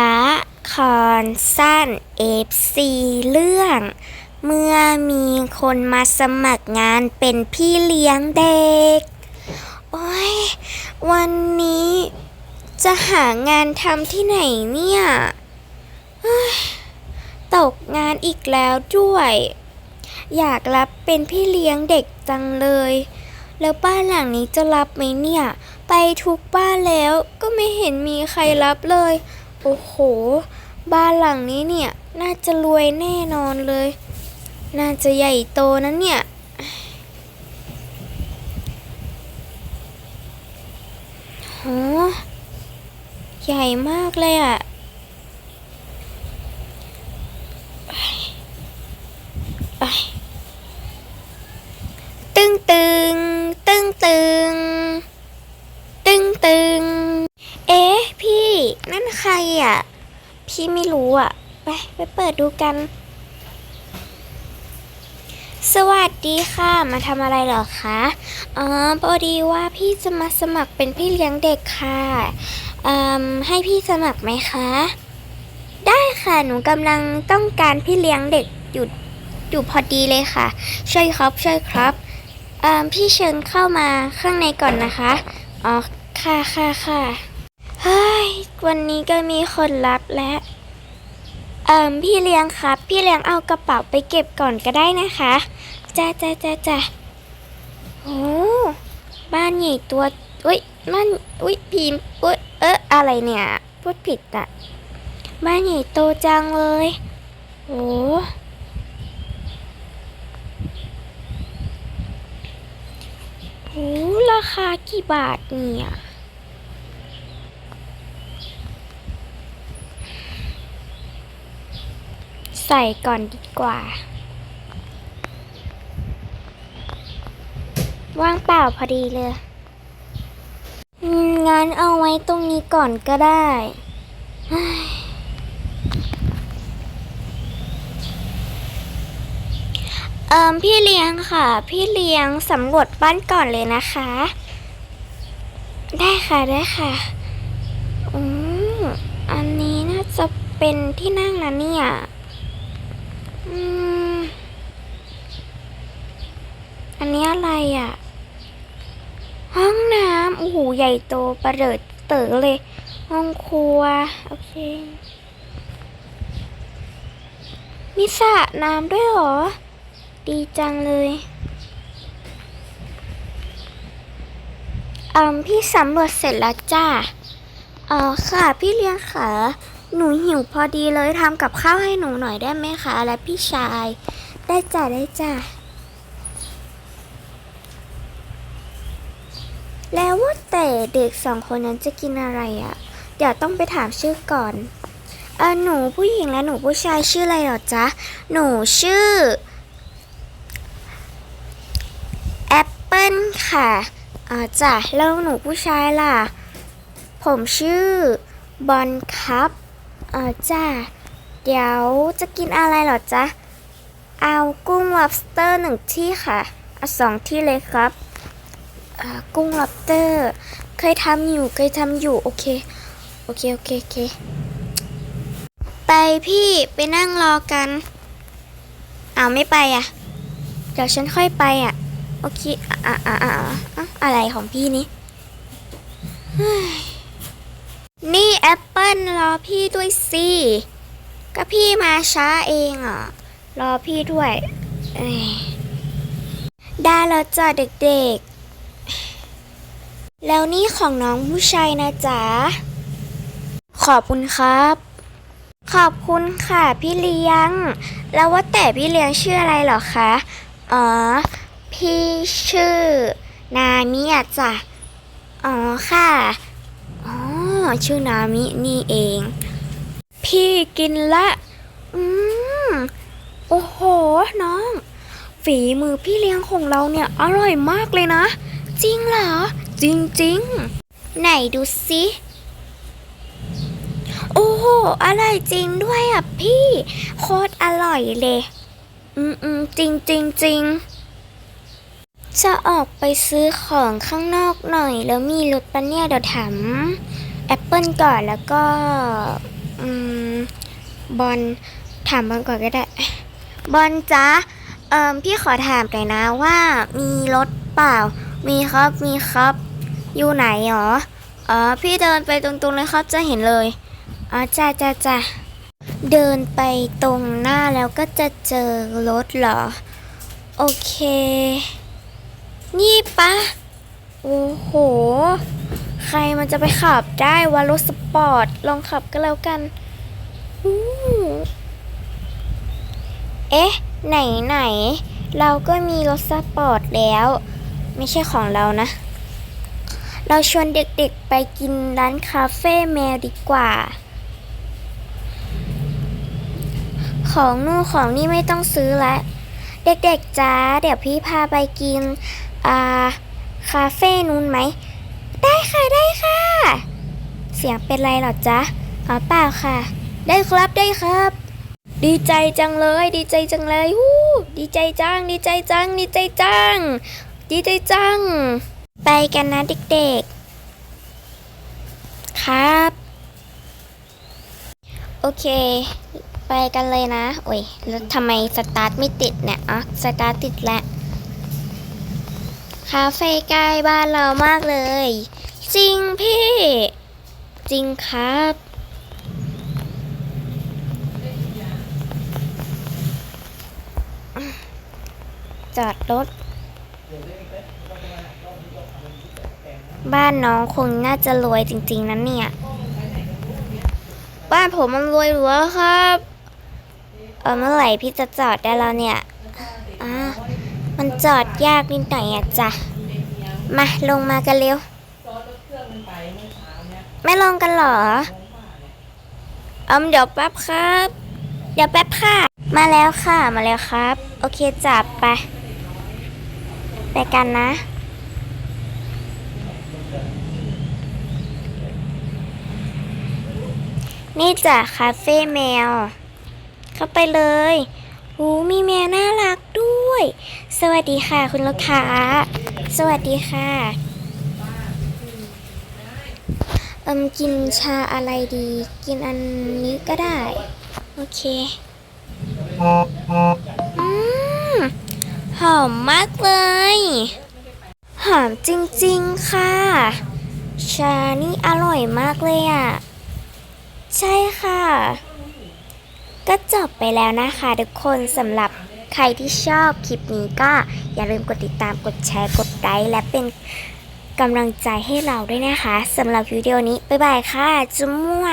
ละครสั้น FC เรื่อง เมื่อมีคนมาสมัครงานเป็นพี่เลี้ยงเด็ก โอ้ย วันนี้จะหางานทำที่ไหนเนี่ยเฮ้ยตกงานอีกแล้วด้วย อยากรับเป็นพี่เลี้ยงเด็กจังเลย แล้วบ้านหลังนี้จะรับไหมเนี่ย ไปทุกบ้านแล้วก็ไม่เห็นมีใครรับเลย โอ้โห บ้านหลังนี้เนี่ย น่าจะรวยแน่นอนเลย น่าจะใหญ่โตนะเนี่ย โห ใหญ่มากเลยอะ่ะ ตึงตึงตึงตึงตึงตึงเอ๊ะ พี่ นั่น ใครอะ พี่ไม่รู้อะ ไปไปเปิดดูกัน สวัสดีค่ะ มาทำอะไรเหรอคะ อ๋อพอดีว่าพี่จะมาสมัครเป็นพี่เลี้ยงเด็กค่ะอืมให้พี่สมัครไหมคะ ได้ค่ะ หนูกำลังต้องการพี่เลี้ยงเด็กอยู่อยู่พอดีเลยค่ะ ช่วยครับ ช่วยครับอืมพี่เชิญเข้ามาข้างในก่อนนะคะ อ๋อ ค่ะค่ะค่ะ เฮ้ย วันนี้ก็มีคนรับแล้ว เอ่มพี่เลี้ยงครับ พี่เลี้ยงเอากระเป๋าไปเก็บก่อนก็ได้นะคะจ้าจ้าจ้าจ้าโอ้บ้านใหญ่ตัว อุ้ยบ้านอุ้ยพีมอุ้ยเอ๊ะอะไรเนี่ย พูดผิดอะบ้านใหญ่โตจังเลยโอ้โหราคากี่บาทเนี่ย ใส่ก่อนดีกว่า ว่างเปล่าพอดีเลยงั้นเอาไว้ตรงนี้ก่อนก็ได้เฮ้ยเอิมพี่เลี้ยงค่ะ พี่เลี้ยงสำรวจบ้านก่อนเลยนะคะ ได้ค่ะได้ค่ะ อืมอันนี้น่าจะเป็นที่นั่งนะเนี่ย อันนี้อะไรอะ ห้องน้ำโอ้โหใหญ่โตประเดิดเต๋อเลย ห้องครัว โอเค มีสระน้ำด้วยหรอ ดีจังเลยอืมพี่สำรวจเสร็จแล้วจ้าอ๋อค่ะ พี่เลี้ยงค่ะ หนูหิวพอดีเลยทำกับข้าวให้หนูหน่อยได้ไหมคะ และพี่ชาย ได้จ้ะได้จ้ะแล้วว่าแต่เด็กสองคนนั้นจะกินอะไรอะ่ะ เดี๋ยวต้องไปถามชื่อก่อนเออหนูผู้หญิงและหนูผู้ชายชื่ออะไรหรอจ๊ะ หนูชื่อแอปเปิลค่ะอ๋อจ้ะแล้วหนูผู้ชายล่ะ ผมชื่อบอลครับ อ๋อจ้ะเดี๋ยวจะกินอะไรเหรอจ๊ะ เอากุ้ง lobster หนึ่งที่ค่ะเอาสองที่เลยครับอ่ากุ้ง lobster เคยทำอยู่เคยทำอยู่ โอเค โอเค โอเค โอเค ไปพี่ไปนั่งรอกัน เอาไม่ไปอะ เดี๋ยวฉันค่อยไปอะ โอเค อะอะอะอะอะอะไรของพี่นี่ นี่แอปเปิลรอพี่ด้วยสิ ก็พี่มาช้าเองอะ รอพี่ด้วยได้แล้วจ้ะเด็กๆ แล้วนี่ของน้องผู้ชายนะจ๊ะ ขอบคุณครับ ขอบคุณค่ะพี่เลี้ยง แล้วว่าแต่พี่เลี้ยงชื่ออะไรเหรอคะ อ๋อ พี่ชื่อ นามิอะจ้ะ อ๋อค่ะ ชื่อนามินี่เอง พี่กินละ อืม โอ้โห น้อง ฝีมือพี่เลี้ยงของเราเนี่ย อร่อยมากเลยนะ จริงเหรอ จริงจริงไหนดูสิโอ้โห อร่อยจริงด้วยอะพี่ โคตรอร่อยเลย อืมอืมจริงจริงจริงจะออกไปซื้อของข้างนอกหน่อย แล้วมีรถปะเนี่ยเดี๋ยวถาม แอปเปิลก่อนแล้วก็บอลถามบอลก่อนก็ได้ บอลจ๊ะเอ่อพี่ขอถามหน่อยนะว่ามีรถเปล่า มีครับมีครับ อยู่ไหนหรออ๋อพี่เดินไปตรงๆเลยครับจะเห็นเลยอ๋อจ้าจ้าจ้าเดินไปตรงหน้าแล้วก็จะเจอรถเหรอ โอเค นี่ปะโอ้โห รมันจะไปขับได้วะรถสปอร์ต ลองขับก็แล้วกันหูเอ๊ะ ไหนไหน เราก็มีรถสปอร์ตแล้ว ไม่ใช่ของเรานะ เราชวนเด็กๆไปกินร้านคาเฟ่แมวดีกว่า ของนู่นของนี่ไม่ต้องซื้อละ เด็กๆจ้า เดี๋ยวพี่พาไปกิน อ่า คาเฟ่นู้นไหม ค่ะได้ค่ะ เสียงเป็นไรหรอจ๊ะอ๋อเปล่าค่ะ ได้ครับได้ครับ ดีใจจังเลย ดีใจจังเลยฮู้ดีใจจัง ดีใจจัง ดีใจจัง ดีใจจัง ไปกันนะเด็กๆ ครับ โอเค ไปกันเลยนะ โอ้ย แล้วทำไมสตาร์ทไม่ติดเนี่ยอ๋อสตาร์ทติดแล้วคาเฟ่ใกล้บ้านเรามากเลย จริงพี่ จริงครับ จอดรถ บ้านน้องคงน่าจะรวยจริง ๆนะเนี่ย บ้านผมมันรวยหรือวะครับ เออเมื่อไหร่พี่จะจอดได้แล้วเนี่ยอ่ามันจอดยากนิดหน่อยอะจ้ะ มาลงมากันเร็ว ไม่ลงกันหรออืมเดี๋ยวแป๊บครับ เดี๋ยวแป๊บค่ะ มาแล้วค่ะ มาแล้วครับ โอเคจับไป ไปกันนะ นี่จ้ะคาเฟ่แมว เข้าไปเลยหูมีแมวน่ารักด้วย สวัสดีค่ะคุณลูกค้า สวัสดีค่ะ เอิมกินชาอะไรดี กินอันนี้ก็ได้ โอเค อืม หอมมากเลย หอมจริงๆค่ะ ชานี่อร่อยมากเลยอะ ใช่ค่ะ ก็จบไปแล้วนะคะทุกคนสำหรับใครที่ชอบคลิปนี้ก็อย่าลืมกดติดตามกดแชร์กดไลค์และเป็น กำลังใจให้เราด้วยนะคะสำหรับวิดีโอนี้ บ๊ายบายค่ะ จุ๊มั่ว